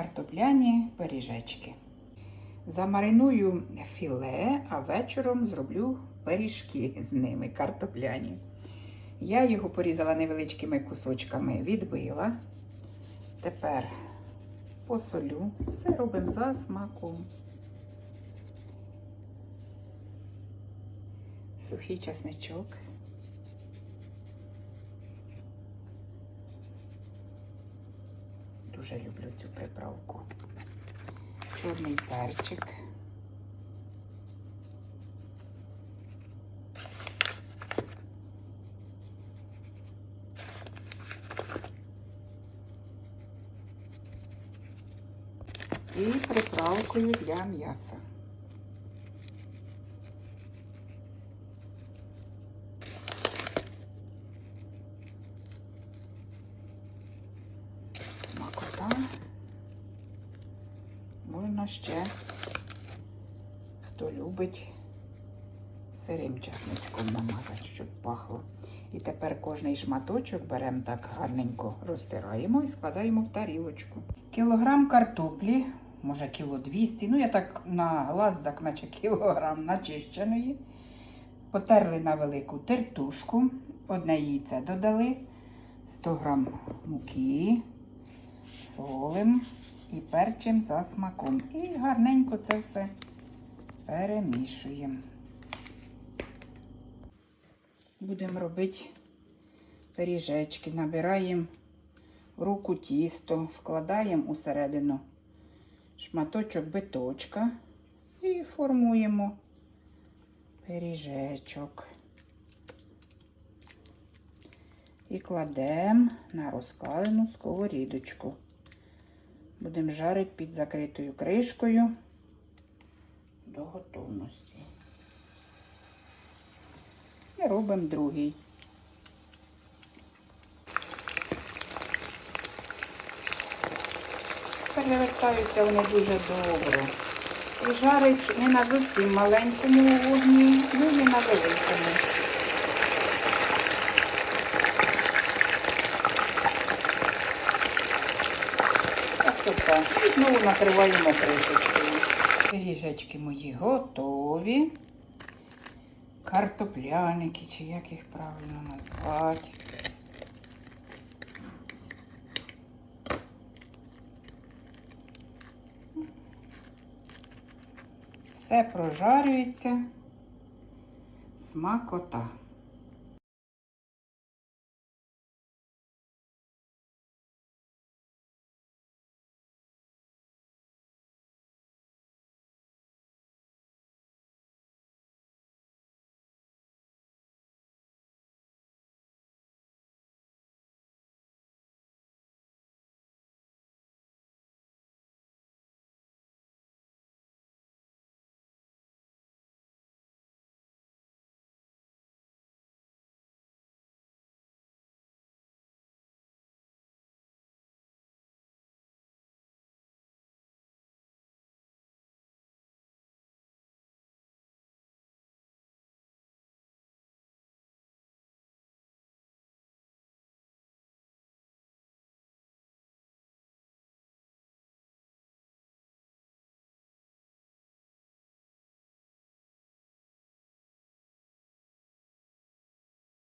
картопляні пиріжечки. Замариную філе, а вечором зроблю пиріжки з ними картопляні. Я його порізала невеличкими кусочками, відбила. Тепер посолю. Все робимо за смаком. Сухий чесничок. Дуже люблю цю приправку. Чорний перчик. І приправкою для м'яса. Смакота. Можна ще, хто любить, сирим чесничком намазати, щоб пахло. І тепер кожний шматочок беремо так гарненько, розтираємо і складаємо в тарілочку. Кілограм картоплі, може кіло 200, ну я так на глаз, так наче кілограм начищеної. Потерли на велику тертушку, одне яйце додали, 100 грам муки, солим і перчим за смаком. І гарненько це все перемішуємо. Будемо робити пиріжечки. Набираємо руку тісто, вкладаємо усередину шматочок биточка і формуємо пиріжечок. І кладемо на розкалену сковорідочку. Будемо жарити під закритою кришкою до готовності. І робимо другий. Перевертаються вони дуже добре. І жарить не на зовсім маленькому вогні, ну і на великому. Красота. І знову накриваємо кришечкою. Пиріжечки мої готові. Картопляники, чи як їх правильно назвати. Все прожарюється. Смакота.